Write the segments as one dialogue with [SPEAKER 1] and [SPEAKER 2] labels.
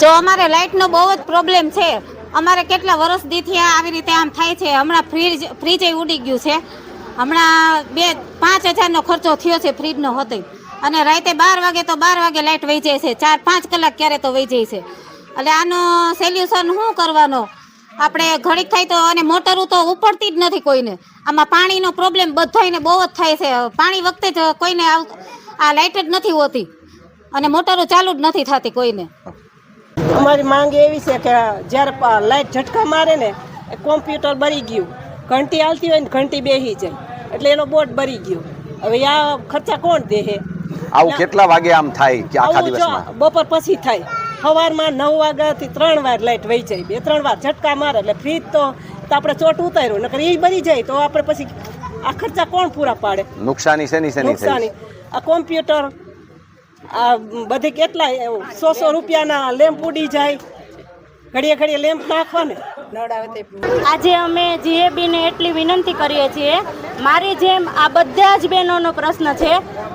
[SPEAKER 1] જો અમારે લાઇટનો બહુ જ પ્રોબ્લેમ છે, અમારે કેટલા વર્ષ દીથી આવી રીતે આમ થાય છે, હમણાં ફ્રીજ ફ્રીજ ઉડી ગયું છે. હમણાં બે, પાંચ હજારનો ખર્ચો થયો છે ફ્રીજનો હતો. અને રાતે બાર વાગે તો બાર વાગે લાઇટ વહી જાય છે, ચાર, પાંચ કલાક ક્યારે તો વહી જાય છે. એટલે આનો સોલ્યુશન શું કરવાનો? આપણે ઘડીક થાય તો અને મોટરો તો ઉપડતી જ નથી કોઈને. આમાં પાણીનો પ્રોબ્લેમ બધાને બહુ જ થાય છે. પાણી વખતે જ કોઈને આ લાઇટ જ નથી હોતી. અને મોટરો ચાલુ જ નથી થતી કોઈને.
[SPEAKER 2] અમારી માંગ એવી છે કે જ્યારે લાઇટ ઝટકા મારે ને એ કોમ્પ્યુટર બરી ગયું. ઘંટી હાલતી હોય ને ઘંટી બેહી જાય. એટલે એનો બોટ બરી ગયો. હવે આ ખર્ચા કોણ દે હે
[SPEAKER 3] આવું કેટલા વાગે આમ થાય કે આખા દિવસમાં?
[SPEAKER 2] બપોર પછી થાય. સવારમાં નવ વાગ્યાથી ત્રણ વાર લાઇટ વહી જાય. બે ત્રણ વાર ઝટકા મારે. એટલે ફ્રીજ તો તો આપણે ચોટ ઉતાર્યું. નકર એ બની જાય તો આપણે પછી આ ખર્ચા કોણ પૂરા પાડે?
[SPEAKER 3] નુકસાની શેની શેની
[SPEAKER 2] નુકસાની. આ કોમ્પ્યુટર આ બધી કેટલા સો સો રૂપિયાના લેમ્પ ઉડી જાય. ઘડીએ ઘડીએ લેમ્પ નાખવા ને
[SPEAKER 4] આજે અમે જીએબીને એટલી વિનંતી કરીએ છીએ. મારી જેમ આ બધા જ બહેનોનો પ્રશ્ન છે.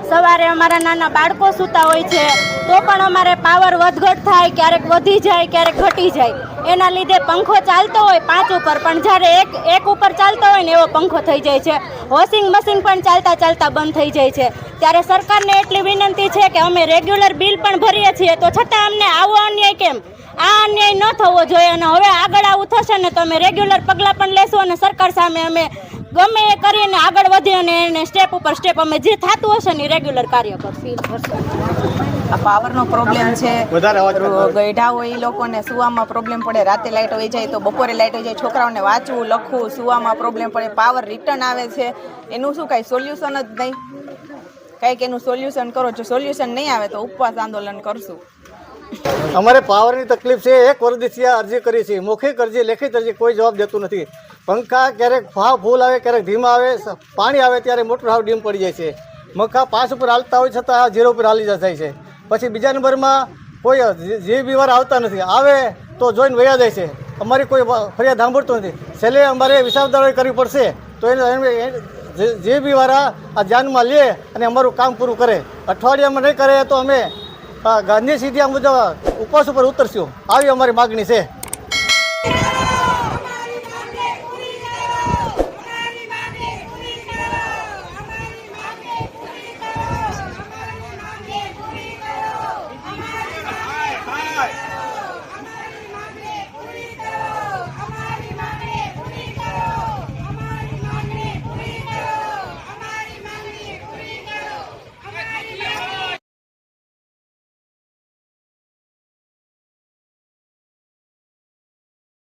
[SPEAKER 4] સવારે અમારા નાના બાળકો સૂતા હોય છે તો પણ અમારે પાવર વધઘટ થાય ક્યારેક વધી જાય ક્યારેક ઘટી જાય. એના લીધે પંખો ચાલતો હોય પાંચ ઉપર પણ જ્યારે એક એક ઉપર ચાલતો હોય ને એવો પંખો થઈ જાય છે. વોશિંગ મશીન પણ ચાલતા ચાલતા બંધ થઈ જાય છે. ત્યારે સરકારને એટલી વિનંતી છે કે અમે રેગ્યુલર બિલ પણ ભરીએ છીએ. તો છતાં અમને આવો અન્યાય કેમ? આ અન્યાય ન થવો જોઈએ અને હવે આગળ આવું થશે ને તો અમે રેગ્યુલર પગલાં પણ લેશું અને સરકાર સામે અમે ગમે એ કરીને આગળ વધી અને એને સ્ટેપ ઉપર સ્ટેપ અમે જે થતું હશે ને રેગ્યુલર કાર્ય કરશું.
[SPEAKER 5] આ પાવરનો પ્રોબ્લેમ છે. ગઈઢા હોય. એ લોકોને સુવામાં પ્રોબ્લેમ પડે. રાતે લાઇટ હોય જાય તો બપોરે લાઇટ હોય જાય. છોકરાઓને વાંચવું લખવું સુવામાં પ્રોબ્લેમ પડે. પાવર રિટર્ન આવે છે. એનું શું કાંઈ સોલ્યુશન જ નહીં. કાંઈક એનું સોલ્યુશન કરો. જો સોલ્યુશન નહીં આવે તો ઉપવાસ આંદોલન કરશું.
[SPEAKER 6] અમારે પાવરની તકલીફ છે, એક વર્ષથી આ અરજી કરી છે, મૌખિક અરજી, લેખિત અરજી કોઈ જવાબ દેતું નથી. પંખા ક્યારેક ભાવ ફૂલ આવે, ક્યારેક ધીમા આવે પાણી આવે ત્યારે મોટું હાવ ડીમ પડી જાય છે. મખા પાસ ઉપર હાલતા હોય છતાં ઝીરો ઉપર હાલી જાય છે. પછી બીજા નંબરમાં કોઈ જે બીવાર આવતા નથી, આવે તો જોઈને વયા જાય છે. અમારી કોઈ ફરિયાદ સાંભળતું નથી. છેલ્લે અમારે વિસાવદારોએ કરવી પડશે, તો એને જે- જે આ ધ્યાનમાં લે અને અમારું કામ પૂરું કરે. અઠવાડિયામાં નહીં કરે તો અમે હા ગાંધી સીધી આમ બધા ઉપવાસ ઉપર ઉતરશું આવી અમારી માગણી છે All right.